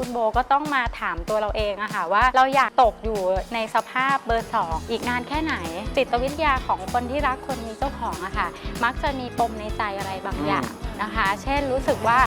คุณโบก็ต้องมาถามตัวเราเองอะค่ะว่าเราอยากตกอยู่ในสภาพเบอร์สองอีกนานแค่ไหน จิตวิทยาของคนที่รักคนมีเจ้าของอะค่ะ มักจะมีปมในใจอะไรบางอย่างนะคะ เช่นรู้สึกว่า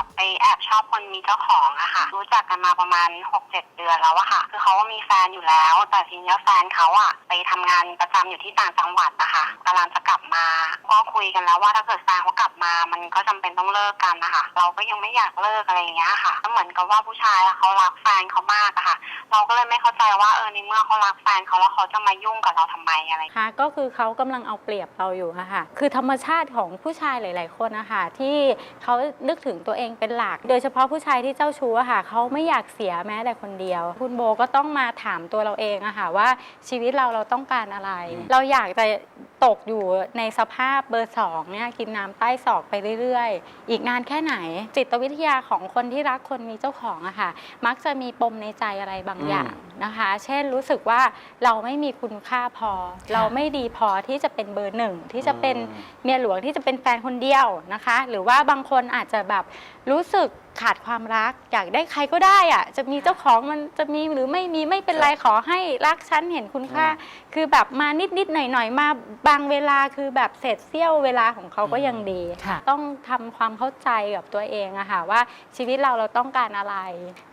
คือเราแบไปแอบชอบคนมีเจ้าของอะค่ะ รู้จักกันมาประมาณ 6-7 เดือนแล้วอะค่ะ คือเขาก็มีแฟนอยู่แล้ว แต่ทีนี้แฟนเขาอะไปทำงานประจำอยู่ที่ต่างจังหวัดนะคะกำลังจะกลับมาก็คุยกันแล้วว่าถ้าเกิดแฟนเขากลับมา มันก็จำเป็นต้องเลิกกันนะคะเราก็ยังไม่อยากเลิกอะไรอย่างเงี้ยค่ะก็เหมือนกับว่าผู้ชายเขารักแฟนเขามากอะค่ะ เราก็เลยไม่เข้าใจว่าเออในเมื่อเขารักแฟนเขาแล้วเขาจะมายุ่งกับเราทำไมอะไรค่ะ ก็คือเขากำลังเอาเปรียบเราอยู่อะค่ะ คือธรรมชาติของผู้ชายหลาย ๆ คนนะคะที่เขานึกถึงตัวเองเป็นหลัก โดยเฉพาะผู้ชายที่เจ้าชู้อะค่ะเขาไม่อยากเสียแม้แต่คนเดียว คุณโบก็ต้องมาถามตัวเราเองอะค่ะว่าชีวิตเราเราต้องการอะไร เราอยากจะตกอยู่ในสภาพเบอร์สองเนี่ยกินน้ำใต้ศอกไปเรื่อยๆ อีกนานแค่ไหน จิตวิทยาของคนที่รักคนมีเจ้าของอะค่ะ มักจะมีปมในใจอะไรบางอย่างนะคะ เช่นรู้สึกว่าเราไม่มีคุณค่าพอ เราไม่ดีพอที่จะเป็นเบอร์หนึ่งที่จะเป็นเมียหลวงที่จะเป็นแฟนคนเดียวนะคะ หรือว่าบางคนอาจจะแบบรู้สึกขาดความรักอยากได้ใครก็ได้อะจะมีเจ้าของมันจะมีหรือไม่มีไม่เป็นไรขอให้รักฉันเห็นคุณค่า คือแบบมานิดนิดๆหน่อยหน่อยๆมาบางเวลาคือแบบเศษเสี้ยวเวลาของเขาก็ยังดีค่ะต้องทำความเข้าใจกับตัวเองอะค่ะว่าชีวิตเราเราต้องการอะไร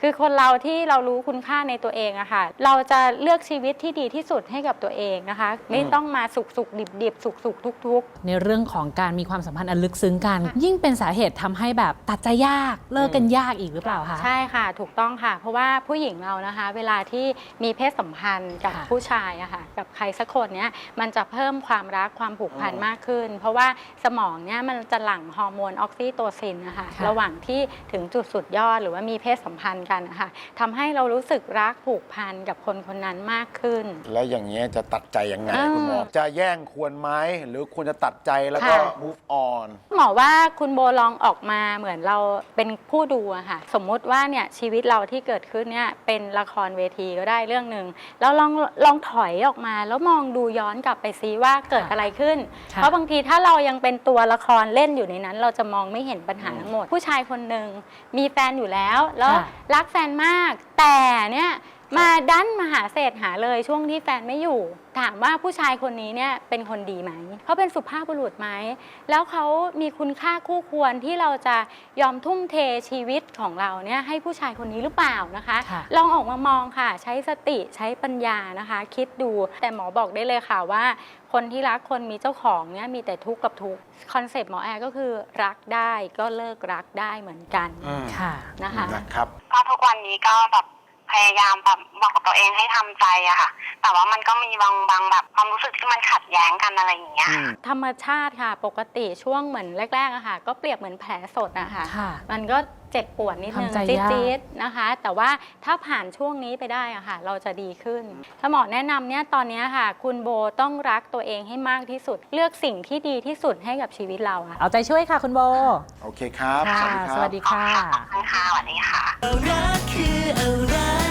คือคนเราที่เรารู้คุณค่าในตัวเองอะค่ะ เราจะเลือกชีวิตที่ดีที่สุดให้กับตัวเองนะคะ ไม่ต้องมาสุกสุกดิบดิบสุกสุกทุกทุกๆในเรื่องของการมีความสัมพันธ์อันลึกซึ้งกัน ยิ่งเป็นสาเหตุทำให้แบบตัดใจยากเลิกกันยากอีกหรือเปล่าคะใช่ค่ะ ถูกต้องค่ะ เพราะว่าผู้หญิงเรานะคะ เวลาที่มีเพศสัมพันธ์กับค่ะผู้ชายอะค่ะกับใครสักคนเนี้ยมันจะเพิ่มความรักความผูกพันมากขึ้น เพราะว่าสมองเนี่ยมันจะหลั่งฮอร์โมนออกซิโตซินนะคะค่ะระหว่างที่ถึงจุดสุดยอดหรือว่ามีเพศสัมพันธ์กันนะคะทำให้เรารู้สึกรักผูกพันกับคนคนนั้นมากขึ้น แล้วอย่างเงี้ยจะตัดใจยังไงอ่าคุณหมอ จะแย่งควรไหมหรือควรจะตัดใจแล้วก็ ค่ะ move on หมอว่าคุณโบลองออกมาเหมือนเราเป็นผู้ดูอะค่ะ สมมุติว่าเนี่ยชีวิตเราที่เกิดขึ้นเนี่ยเป็นละครเวทีก็ได้เรื่องหนึ่งแล้วลองลองถอยออกมา แล้วมองดูย้อนกลับไปซิว่าเกิดค่ะอะไรขึ้น ค่ะเพราะบางทีถ้าเรายังเป็นตัวละครเล่นอยู่ในนั้น เราจะมองไม่เห็นปัญหาทั้งหมด ผู้ชายคนหนึ่งมีแฟนอยู่แล้วแล้วค่ะ รักแฟนมากแต่เนี่ย มาดันมาหาเศษหาเลยช่วงที่แฟนไม่อยู่ ถามว่าผู้ชายคนนี้เนี่ยเป็นคนดีไหมเขาเป็นสุภาพบุรุษไหมแล้วเขามีคุณค่าคู่ควรที่เราจะยอมทุ่มเทชีวิตของเราเนี่ยให้ผู้ชายคนนี้หรือเปล่านะคะ ค่ะลองออกมามองค่ะ ใช้สติใช้ปัญญานะคะ คิดดูแต่หมอบอกได้เลยค่ะว่า คนที่รักคนมีเจ้าของเนี่ยมีแต่ทุกข์กับทุกข์คอนเซปต์หมอแอร์ก็คือรักได้ก็เลิกรักได้เหมือนกันอืมค่ะ นะคะ นะครับ ก็ทุกวันนี้ก็แบบ พยายามแบบบอกกับตัวเองให้ทำใจอะค่ะ แต่ว่ามันก็มีบางบางแบบความรู้สึกที่มันขัดแย้งกันอะไรอย่างเงี้ย อืมธรรมชาติค่ะ ปกติช่วงเหมือนแรกๆอะค่ะ ก็เปรียบเหมือนแผลสดอะค่ะ ค่ะ มันก็เจ็บปวดนิดนึงทำใจยากจี๊ดๆนะคะ แต่ว่าถ้าผ่านช่วงนี้ไปได้อะค่ะ เราจะดีขึ้น ถ้าหมอแนะนำเนี่ยตอนเนี้ยค่ะ คุณโบต้องรักตัวเองให้มากที่สุด เลือกสิ่งที่ดีที่สุดให้กับชีวิตเราค่ะเอาใจช่วยค่ะคุณโบโอเคครับค่ะสวัสดีครับสวัสดีค่ะ ขอบคุณค่ะสวัสดีค่ะรักคืออะไร